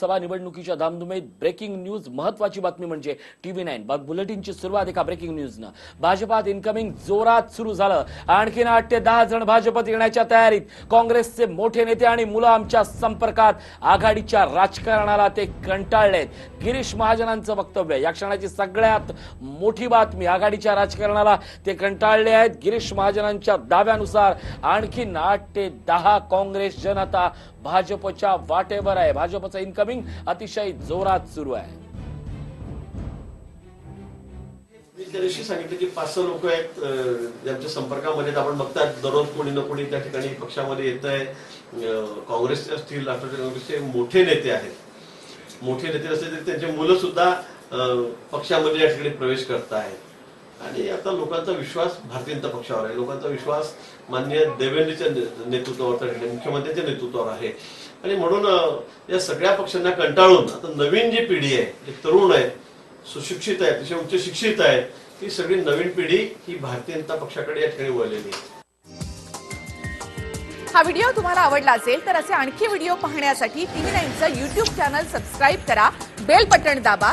सभा निवडणुकीच्या धामधुमीत breaking news महत्वाची बातमी म्हणजे टीव्ही नाईन बघ बुलेटिनची सुरुवात एका ब्रेकिंग न्यूजनं भाजपात इन्कमिंग जोरात सुरू झालं. आणखीन आठ ते दहा जण भाजपात येण्याच्या तयारीत. काँग्रेसचे मोठे नेते आणि मुलं आमच्या संपर्कात. आघाडीच्या राजकारणाला ते कंटाळलेत. गिरीश महाजनांचं वक्तव्य. या क्षणाची सगळ्यात मोठी बातमी. आघाडीच्या राजकारणाला ते कंटाळले आहेत. गिरीश महाजनांच्या दाव्यानुसार आणखीन आठ ते दहा काँग्रेस जनता भाजपच्या वाटेवर आहे. भाजपचं इन्कमिंग अतिशय जोरात सुरू आहे. त्या दिवशी सांगितलं की पाच सहा लोक आहेत ज्यांच्या संपर्कामध्ये आपण बघतात दररोज कोणी ना कोणी त्या ठिकाणी पक्षामध्ये येत आहे. काँग्रेसचे असतील राष्ट्रवादी काँग्रेसचे मोठे नेते आहेत. मोठे नेते असले तरी त्यांचे मुलं सुद्धा पक्षामध्ये या ठिकाणी प्रवेश करत आहेत आणि आता लोकांचा विश्वास भारतीय जनता पक्षावर आहे. लोकांचा विश्वास मान्य देवेंद्रच्या नेतृत्वावर त्या मुख्यमंत्र्यांच्या नेतृत्वावर आहे. आणि म्हणून या सगळ्या पक्षांना कंटाळून आता नवीन जी पिढी आहे जे तरुण आहे सुशिक्षित आहे अतिशय उच्च शिक्षित आहे ही सगळी नवीन पिढी ही भारतीय जनता पक्षाकडे या ठिकाणी वळलेली आहे. हा व्हिडिओ तुम्हाला आवडला असेल तर असे आणखी व्हिडिओ पाहण्यासाठी टीव्ही नाईनचं युट्यूब चॅनल सबस्क्राईब करा बेल बटण दाबा